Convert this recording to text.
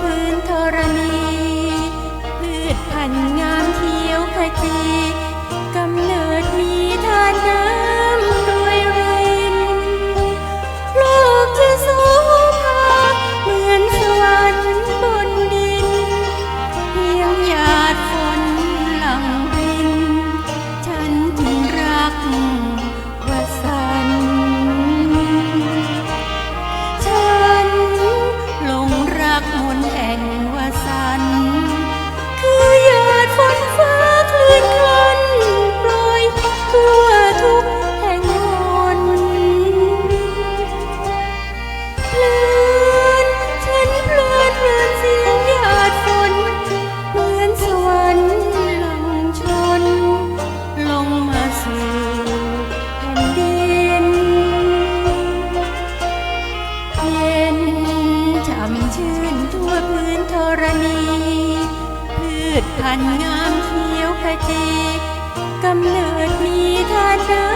พื้นธรณี พืชพันณงามเขียวขจี ชพันงามเขียวขจีกำเนิดมีทานใด